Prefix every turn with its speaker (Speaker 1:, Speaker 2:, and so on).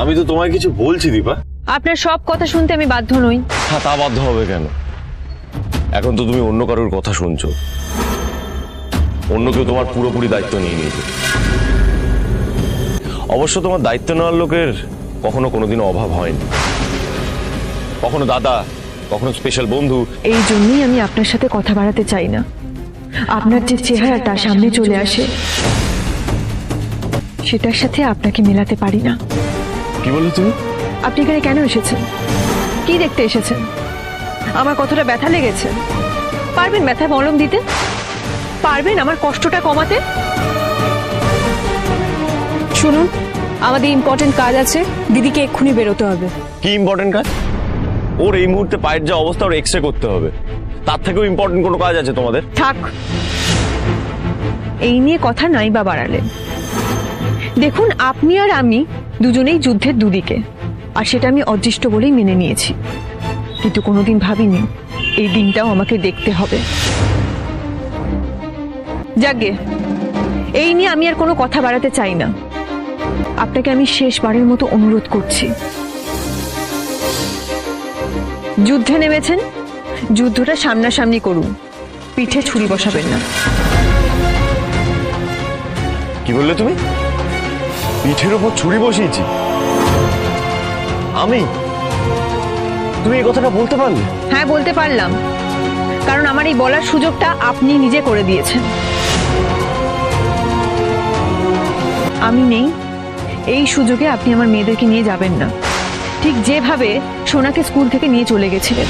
Speaker 1: আমি তো তোমায় কিছু বলছি দীপা।
Speaker 2: আপনার সব কথা শুনতে আমি বাধ্য নই।
Speaker 1: হ্যাঁ তা বাধ্য হবে কেন? এখন তো তুমি অন্য কারোর কথা শুনছো। অন্য কেউ তোমার পুরোপুরি দায়িত্ব নিয়ে নিয়েছে। অবশ্য তোমার দায়িত্ব নেওয়ার লোকের কখনো কোনোদিনও অভাব হয়নি। কখনো দাদা কখনো স্পেশাল বন্ধু।
Speaker 2: এই জন্যই আমি আপনার সাথে কথা বাড়াতে চাই না। আপনার যে চেহারাটা সামনে চলে আসে সেটার সাথে আপনাকে মেলাতে পারি না।
Speaker 1: কি বললে তুমি?
Speaker 2: আপনি এখানে কেন এসেছেন? কি দেখতে এসেছেন? আমার কতটা ব্যথা লেগেছে? পারবেন ব্যথা মলম দিতে? পারবেন আমার কষ্টটা কমাতে?
Speaker 3: শুনুন আমাদের ইম্পর্টেন্ট কাজ আছে। দিদিকে এক্ষুনি বেরোতে হবে।
Speaker 1: কি ইম্পর্টেন্ট কাজ? ওর এই মুহূর্তে পায়ের যা অবস্থা ওর এক্স রে করতে হবে। তার থেকেও ইম্পর্টেন্ট কোনো কাজ আছে তোমাদের?
Speaker 2: থাক। এই নিয়ে কথা নাই বা বাড়ালেন দেখুন আপনি আর আমি দুজনেই যুদ্ধের দুদিকে। আর সেটা আমি অদৃষ্ট বলেই মেনে নিয়েছি। কিন্তু কোনোদিন ভাবিনি, এই দিনটাও আমাকে দেখতে হবে। যাগে, এই নিয়ে আমি আর কোনো কথা বাড়াতে চাই না। আপনাকে আমি শেষবারের মতো অনুরোধ করছি। যুদ্ধে নেমেছেন, যুদ্ধটা সামনাসামনি করুন। পিঠে ছুরি বসাবেন না।
Speaker 1: কি বললে তুমি? পিঠের উপর ছুরি বসিয়েছি। আমি? তুমি এই কথাটা বলতে পারলে?
Speaker 2: হ্যাঁ বলতে পারলাম। কারণ আমার এই বলার সুযোগটা আপনি নিজে করে দিয়েছেন। আমি নেই। এই সুযোগে আপনি আমার মেয়েদেরকে নিয়ে যাবেন না। ঠিক যেভাবে সোনাকে স্কুল থেকে নিয়ে চলে গেছিলেন।